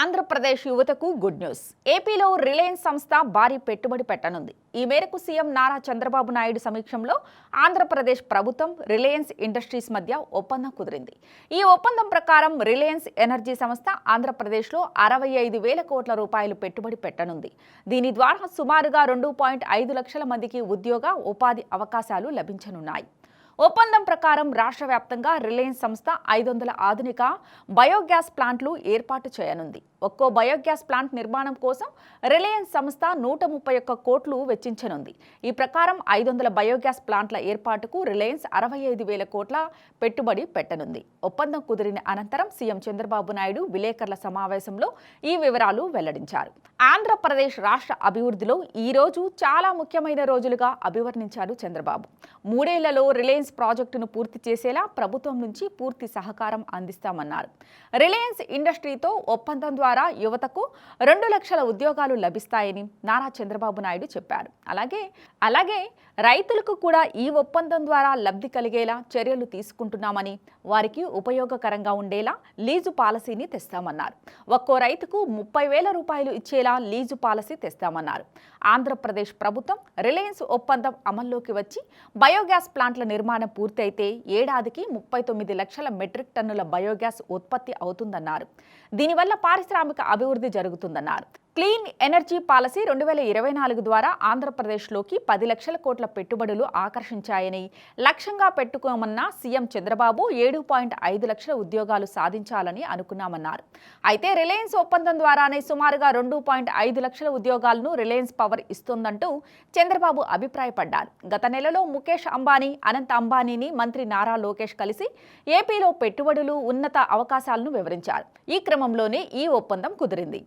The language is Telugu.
ఆంధ్రప్రదేశ్ యువతకు గుడ్ న్యూస్. ఏపీలో రిలయన్స్ సంస్థ భారీ పెట్టుబడి పెట్టనుంది. ఈ మేరకు సీఎం నారా చంద్రబాబు నాయుడు సమీక్షంలో ఆంధ్రప్రదేశ్ ప్రభుత్వం రిలయన్స్ ఇండస్ట్రీస్ మధ్య ఒప్పందం కుదిరింది. ఈ ఒప్పందం ప్రకారం రిలయన్స్ ఎనర్జీ సంస్థ ఆంధ్రప్రదేశ్లో అరవై ఐదు వేల కోట్ల రూపాయలు పెట్టుబడి పెట్టనుంది. దీని ద్వారా సుమారుగా రెండు పాయింట్ ఐదు లక్షల మందికి ఉద్యోగ ఉపాధి అవకాశాలు లభించనున్నాయి. ఒప్పందం ప్రకారం రాష్ట్ర వ్యాప్తంగా రిలయన్స్ సంస్థ ఐదు వందల ఆధునిక బయోగ్యాస్ ప్లాంట్లు ఏర్పాటు చేయనుంది. ఒక్కో బయోగ్యాస్ ప్లాంట్ నిర్మాణం కోసం రిలయన్స్ సంస్థ నూట ముప్పై ఒక్క కోట్లు వెచ్చించనుంది. ఈ ప్రకారం ఐదు వందల బయోగ్యాస్ ప్లాంట్ల ఏర్పాటుకు రిలయన్స్ అరవై ఐదు వేల కోట్ల పెట్టుబడి పెట్టనుంది. ఒప్పందం కుదిరిన అనంతరం సీఎం చంద్రబాబు నాయుడు విలేకరుల సమావేశంలో ఈ వివరాలు వెల్లడించారు. ఆంధ్రప్రదేశ్ రాష్ట్ర అభివృద్ధిలో ఈ రోజు చాలా ముఖ్యమైన రోజులుగా అభివర్ణించారు చంద్రబాబు. మూడేళ్ళలో రిలయన్స్ ప్రాజెక్టును పూర్తి చేసేలా ప్రభుత్వం నుంచి పూర్తి సహకారం అందిస్తామన్నారు. రిలయన్స్ ఇండస్ట్రీతో ఒప్పందం ద్వారా యువతకు రెండు లక్షల ఉద్యోగాలు లభిస్తాయని నారా చంద్రబాబు నాయుడు చెప్పారు. అలాగే అలాగే రైతులకు కూడా ఈ ఒప్పందం ద్వారా లబ్ధి కలిగేలా చర్యలు తీసుకుంటున్నామని వారికి ఉపయోగకరంగా ఉండేలా లీజు పాలసీని తెస్తామన్నారు. ఒక్కో రైతుకు ముప్పై వేల రూపాయలు ఇచ్చేలా లీజు పాలసీ తెస్తామన్నారు. ఆంధ్రప్రదేశ్ ప్రభుత్వం రిలయన్స్ ఒప్పందం అమల్లోకి వచ్చి బయోగ్యాస్ ప్లాంట్ల నిర్మాణం నిర్మాణం పూర్తయితే ఏడాదికి ముప్పై తొమ్మిది లక్షల మెట్రిక్ టన్నుల బయోగ్యాస్ ఉత్పత్తి అవుతుందన్నారు. దీనివల్ల పారిశ్రామిక అభివృద్ధి జరుగుతుందన్నారు. క్లీన్ ఎనర్జీ పాలసీ రెండు వేల ఇరవై నాలుగు ద్వారా ఆంధ్రప్రదేశ్లోకి పది లక్షల కోట్ల పెట్టుబడులు ఆకర్షించాయని లక్ష్యంగా పెట్టుకోమన్న సీఎం చంద్రబాబు ఏడు పాయింట్ ఐదు లక్షల ఉద్యోగాలు సాధించాలని అనుకున్నామన్నారు. అయితే రిలయన్స్ ఒప్పందం ద్వారానే సుమారుగా రెండు పాయింట్ ఐదు లక్షల ఉద్యోగాలను రిలయన్స్ పవర్ ఇస్తుందంటూ చంద్రబాబు అభిప్రాయపడ్డారు. గత నెలలో ముఖేష్ అంబానీ అనంత్ అంబానీని మంత్రి నారా లోకేష్ కలిసి ఏపీలో పెట్టుబడులు ఉన్నత అవకాశాలను వివరించారు. ఈ క్రమంలోనే ఈ ఒప్పందం కుదిరింది.